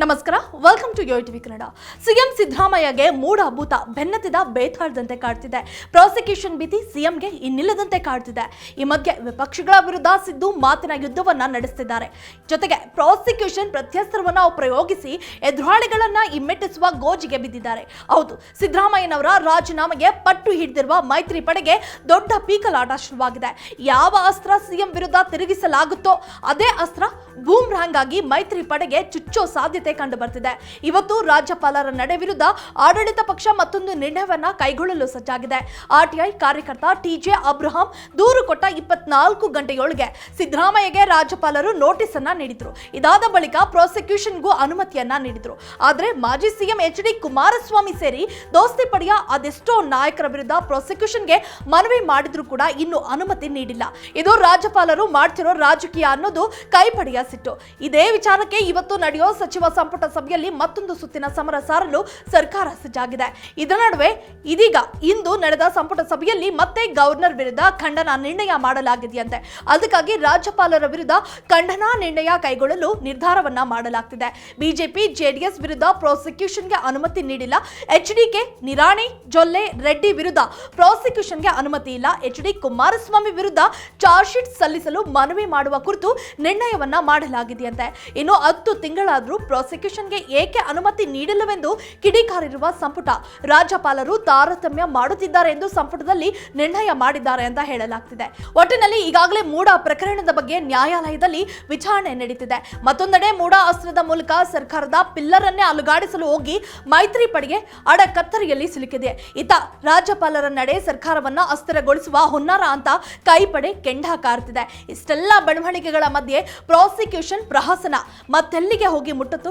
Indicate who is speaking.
Speaker 1: ನಮಸ್ಕಾರ welcome to yo TV Kannada CM ಸಿದ್ದರಾಮಯ್ಯಗೆ ಮೂಡ ಭೂತ ಬೆನ್ನತ್ತಿದ ಬೇತಾಳದಂತೆ ಕಾಡ್ತಿದೆ. ಪ್ರಾಸಿಕ್ಯೂಷನ್ ಭೀತಿ ಸಿಎಂಗೆ ಇನ್ನಿಲ್ಲದಂತೆ ಕಾಡ್ತಿದೆ. ಈ ಮಧ್ಯೆ ವಿಪಕ್ಷಗಳ ವಿರುದ್ಧ ಸಿದ್ದು ಮಾತಿನ ಯುದ್ಧವನ್ನ ನಡೆಸುತ್ತಿದ್ದಾರೆ ಜೊತೆಗೆ ಪ್ರಾಸಿಕ್ಯೂಷನ್ ಪ್ರತ್ಯಸ್ತ್ರವನ್ನ ಪ್ರಯೋಗಿಸಿ ಎದುರಾಳಿಗಳನ್ನ ಹಿಮ್ಮೆಟ್ಟಿಸುವ ಗೋಜಿಗೆ ಬಿದ್ದಿದ್ದಾರೆ. ಹೌದು, ಸಿದ್ದರಾಮಯ್ಯನವರ ರಾಜೀನಾಮೆಗೆ ಪಟ್ಟು ಹಿಡಿದಿರುವ ಮೈತ್ರಿ ಪಡೆಗೆ ದೊಡ್ಡ ಪೀಕಲಾಟ ಶುರುವಾಗಿದೆ. ಯಾವ ಅಸ್ತ್ರ ಸಿಎಂ ವಿರುದ್ಧ ತಿರುಗಿಸಲಾಗುತ್ತೋ, ಅದೇ ಅಸ್ತ್ರ ಬೂಮ್ರಾಂಗ್ ಆಗಿ ಮೈತ್ರಿ ಪಡೆಗೆ ಚುಚ್ಚೋ ಸಾಧ್ಯತೆ ಕಂಡು ಬರ್ತಿದೆ. ಇವತ್ತು ರಾಜ್ಯಪಾಲರ ನಡೆ ವಿರುದ್ಧ ಆಡಳಿತ ಪಕ್ಷ ಮತ್ತೊಂದು ನಿರ್ಣಯವನ್ನ ಕೈಗೊಳ್ಳಲು ಸಜ್ಜಾಗಿದೆ. ಆರ್ಟಿಐ ಕಾರ್ಯಕರ್ತ ಟಿಜೆ ಅಬ್ರಹಾಂ ದೂರು ಕೊಟ್ಟ ಇಪ್ಪತ್ನಾಲ್ಕು ಗಂಟೆಯೊಳಗೆ ಸಿದ್ದರಾಮಯ್ಯಗೆ ರಾಜ್ಯಪಾಲರು ನೋಟಿಸ್ ಅನ್ನ ನೀಡಿದ್ರು. ಇದಾದ ಬಳಿಕ ಪ್ರಾಸಿಕ್ಯೂಷನ್ಗೂ ಅನುಮತಿಯನ್ನ ನೀಡಿದ್ರು. ಆದ್ರೆ ಮಾಜಿ ಸಿಎಂ ಎಚ್ ಡಿ ಕುಮಾರಸ್ವಾಮಿ ಸೇರಿ ದೋಸ್ತಿ ಪಡೆಯ ಅದೆಷ್ಟೋ ನಾಯಕರ ವಿರುದ್ಧ ಪ್ರಾಸಿಕ್ಯೂಷನ್ಗೆ ಮನವಿ ಮಾಡಿದ್ರು ಕೂಡ ಇನ್ನು ಅನುಮತಿ ನೀಡಿಲ್ಲ. ಇದು ರಾಜ್ಯಪಾಲರು ಮಾಡ್ತಿರೋ ರಾಜಕೀಯ ಅನ್ನೋದು ಕೈಪಡೆಯ ಸಿಟ್ಟು. ಇದೇ ವಿಚಾರಕ್ಕೆ ಇವತ್ತು ನಡೆಯೋ ಸಚಿವ ಸಂಪುಟ ಸಭೆಯಲ್ಲಿ ಮತ್ತೊಂದು ಸುತ್ತಿನ ಸಮರ ಸಾರಲು ಸರ್ಕಾರ ಸಜ್ಜಾಗಿದೆ. ಇದರ ನಡುವೆ ಇದೀಗ ಇಂದು ನಡೆದ ಸಂಪುಟ ಸಭೆಯಲ್ಲಿ ಮತ್ತೆ ಗವರ್ನರ್ ವಿರುದ್ಧ ಖಂಡನ ನಿರ್ಣಯ ಮಾಡಲಾಗಿದೆಯಂತೆ. ಅದಕ್ಕಾಗಿ ರಾಜ್ಯಪಾಲರ ವಿರುದ್ಧ ಖಂಡನಾ ನಿರ್ಣಯ ಕೈಗೊಳ್ಳಲು ನಿರ್ಧಾರವನ್ನ ಮಾಡಲಾಗ್ತಿದೆ. ಬಿಜೆಪಿ, ಜೆಡಿಎಸ್ ವಿರುದ್ಧ ಪ್ರಾಸಿಕ್ಯೂಷನ್ಗೆ ಅನುಮತಿ ನೀಡಿಲ್ಲ. H D K Nirani, Jolle, Reddy ವಿರುದ್ಧ ಪ್ರಾಸಿಕ್ಯೂಷನ್ಗೆ ಅನುಮತಿ ಇಲ್ಲ. ಎಚ್ ಡಿ ಕುಮಾರಸ್ವಾಮಿ ವಿರುದ್ಧ ಚಾರ್ಜ್ ಶೀಟ್ ಸಲ್ಲಿಸಲು ಮನವಿ ಮಾಡುವ ಕುರಿತು ನಿರ್ಣಯವನ್ನ ಮಾಡಲಾಗಿದೆಯಂತೆ. ಇನ್ನು ಹತ್ತು ತಿಂಗಳಾದರೂ ಪ್ರಾಸಿಕ್ಯೂಷನ್ಗೆ ಏಕೆ ಅನುಮತಿ ನೀಡಿಲ್ಲವೆಂದು ಕಿಡಿಕಾರಿರುವ ಸಂಪುಟ. ರಾಜ್ಯಪಾಲರು ತಾರತಮ್ಯ ಮಾಡುತ್ತಿದ್ದಾರೆ ಎಂದು ಸಂಪುಟದಲ್ಲಿ ನಿರ್ಣಯ ಮಾಡಿದ್ದಾರೆ ಅಂತ ಹೇಳಲಾಗ್ತಿದೆ. ಒಟ್ಟಿನಲ್ಲಿ ಈಗಾಗಲೇ ಮೂಡ ಪ್ರಕರಣದ ಬಗ್ಗೆ ನ್ಯಾಯಾಲಯದಲ್ಲಿ ವಿಚಾರಣೆ ನಡೀತಿದೆ. ಮತ್ತೊಂದೆಡೆ ಮೂಡ ಅಸ್ತ್ರದ ಮೂಲಕ ಸರ್ಕಾರದ ಪಿಲ್ಲರ್ ಅನ್ನೇ ಅಲುಗಾಡಿಸಲು ಹೋಗಿ ಮೈತ್ರಿ ಪಡೆಗೆ ಅಡಕತ್ತರಿಯಲ್ಲಿ ಸಿಲುಕಿದೆ. ಇತ ರಾಜ್ಯಪಾಲರ ನಡೆ ಸರ್ಕಾರವನ್ನ ಅಸ್ಥಿರಗೊಳಿಸುವ ಹುನ್ನಾರ ಅಂತ ಕೈಪಡೆ ಕೆಂಡ ಕಾರ್ತಿದೆ. ಇಷ್ಟೆಲ್ಲ ಬೆಳವಣಿಗೆಗಳ ಮಧ್ಯೆ ಪ್ರಾಸಿಕ್ಯೂಷನ್ ಪ್ರಹಸನ ಮತ್ತೆಲ್ಲಿಗೆ ಹೋಗಿ ಮುಟ್ಟತು